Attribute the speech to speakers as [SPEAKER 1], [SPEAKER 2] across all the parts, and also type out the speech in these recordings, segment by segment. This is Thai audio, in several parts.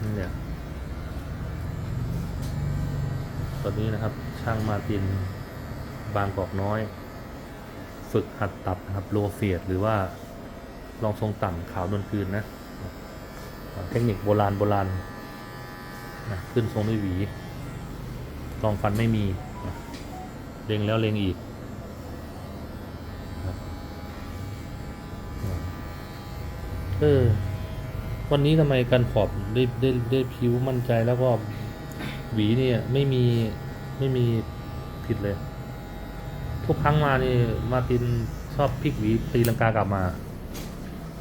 [SPEAKER 1] เนี่ยตอนนี้นะครับช่างมาตินบางกอกน้อย ฝึกหัดตัดนะครับโลเฟียดหรือว่าลองทรงต่ำขาวนวลคืนนะ เทคนิคโบราณโบราณนะขึ้นทรงด้วยหวีลองฟันไม่มีนะเล็งแล้วเล็งอีกเออ วันนี้ทำไมการขอบได้ได้ได้ผิวมั่นใจแล้วก็หวีเนี่ยไม่มีไม่มีผิดเลย ทุกครั้งมานี่มาร์ตินชอบพลิกหวีตีลังกากลับมา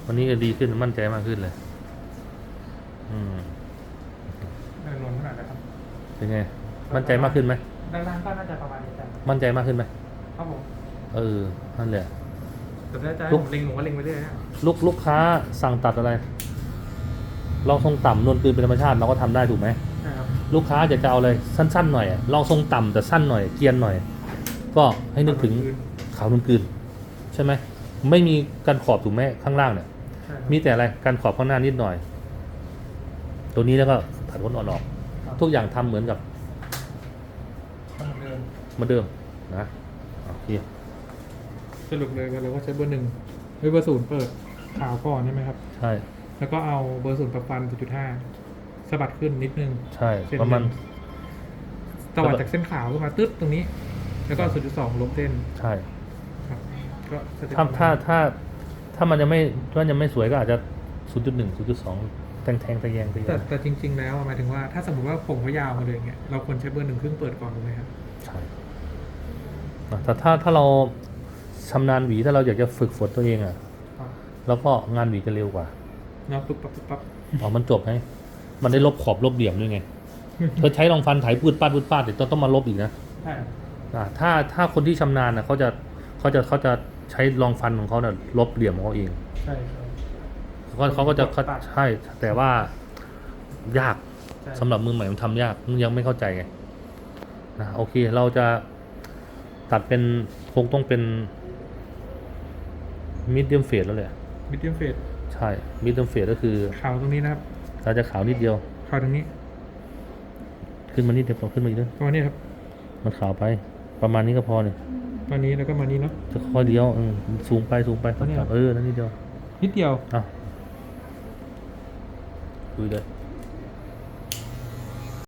[SPEAKER 1] วันนี้ก็ดีขึ้นมั่นใจมากขึ้นเลย อืม
[SPEAKER 2] เออนวลขนาดนะครับ
[SPEAKER 1] เป็นไง มั่นใจมากขึ้นไหม
[SPEAKER 2] ด้านล่างก็น่าจะประมาณนี้จ้ะ
[SPEAKER 1] มั่นใจมากขึ้นไหม
[SPEAKER 2] ครับผม
[SPEAKER 1] เออนั่นแหละ
[SPEAKER 2] แต่ถ้าจะให้
[SPEAKER 1] ลูก
[SPEAKER 2] ผมเล็งผมก็เล็งไปเรื่อยนะ
[SPEAKER 1] ลูกลูกค้าสั่งตัดอะไร ลองทรงต่ำนวลปืนเป็นธรรมชาติเราก็ทำได้ถูกไหม
[SPEAKER 2] ใช่ครับ
[SPEAKER 1] ลูกค้าจะจะเอาอะไรสั้นๆหน่อยอะลองทรงต่ำแต่สั้นหน่อยเกรียนหน่อย ก็ให้นึกถึงขาวนวลปืนใช่ไหมไม่มีการขอบถูกไหมข้างล่างเนี่ย
[SPEAKER 2] ใช่ครับ
[SPEAKER 1] มีแต่อะไรการขอบข้างหน้านิดหน่อย ตัวนี้แล้วก็ถัดวนอ่อนออก
[SPEAKER 2] ครับ
[SPEAKER 1] ทุกอย่างทำเหมือนกับ
[SPEAKER 2] เหมือนเดิม
[SPEAKER 1] เหมือนเดิมนะโอเค
[SPEAKER 2] สรุปเลยว่าเราก็ใช้เบอร์หนึ่งเฮ้ยเบอร์ศูนย์เปิดขาวก่อนใช่ไหมครับ
[SPEAKER 1] ใช่
[SPEAKER 2] แล้วก็เอาเบอร์ศูนย์ประฟันจุดห้าสะบัดขึ้นนิดนึง
[SPEAKER 1] ใช่
[SPEAKER 2] เส้น
[SPEAKER 1] ประมาณ
[SPEAKER 2] หนึ่งสะบัดจากเส้นขาวขึ้นมาตึ๊ดตรงนี้ แล้วก็ศูนย์จุดสองลบเส้น
[SPEAKER 1] ใช่
[SPEAKER 2] ครับก็สเต็ป
[SPEAKER 1] ถ้า
[SPEAKER 2] ประมณ
[SPEAKER 1] ถ้าถ้าถ้ามันยังไม่ถ้ายังไม่สวยก็อาจจะ0.1 0.2แทงแทงตะแยงตะแย
[SPEAKER 2] แต่
[SPEAKER 1] ง
[SPEAKER 2] แต่จริง ๆ แล้วหมายถึงว่าถ้าสมมติว่าผมเขายาวมาเลยเงี้ยเราควรใช้เบอร์หนึ่งครึ่งเปิดก่อนถูกไหมครับ
[SPEAKER 1] ใช่นะแต่ถ้าถ้าเราชำนาญหวีถ้าเราอยากจะฝึกฝนตัวเองอะ
[SPEAKER 2] ครับ
[SPEAKER 1] แล้วก็งานหวีจะเร็วกว่า
[SPEAKER 2] เนาะปุ๊บปั๊บปุ๊บปั๊บ
[SPEAKER 1] อ๋อมันจบไหมมันได้ลบขอบลบเหลี่ยมด้วยไงเธอใช้รองฟันไถปืดปาดปืดปาดเดี๋ยวต้องต้องมาลบอีกนะ
[SPEAKER 2] ใช่
[SPEAKER 1] อ่าถ้าถ้าคนที่ชำนาญนะเขาจะเขาจะเขาจะใช้รองฟันของเขาเนี่ยลบเหลี่ยมของเขาเอง
[SPEAKER 2] ใช่ใช่
[SPEAKER 1] เขาเขาก็จะเขา
[SPEAKER 2] ตัด
[SPEAKER 1] ใช่แต่ว่ายาก
[SPEAKER 2] ใช่
[SPEAKER 1] สำหรับมือใหม่มันทำยากมึงยังไม่เข้าใจไงนะโอเคเราจะตัดเป็นคงต้องเป็นมิดเดียมเฟดแล้วแหละ
[SPEAKER 2] มิดเดียมเฟส
[SPEAKER 1] ใช่มิดเดียมเฟดก็คือ
[SPEAKER 2] ขาวตรงนี้นะครับ
[SPEAKER 1] เราจะขาวนิดเดียว
[SPEAKER 2] ขาวตรงนี้
[SPEAKER 1] ขึ้นมานิดเดียวพอขึ้นมาอีกนิด
[SPEAKER 2] ประมาณนี้ครับ
[SPEAKER 1] มันขาวไป ประมาณนี้ก็พอเนี่ย
[SPEAKER 2] มานี้แล้วก็มานี้เนาะ
[SPEAKER 1] จะค่อยเดียวเออสูงไปสูงไป
[SPEAKER 2] ตอนนี้ครับ
[SPEAKER 1] เออนั่นนิดเดียว
[SPEAKER 2] นิดเดียว
[SPEAKER 1] อะคุยเลย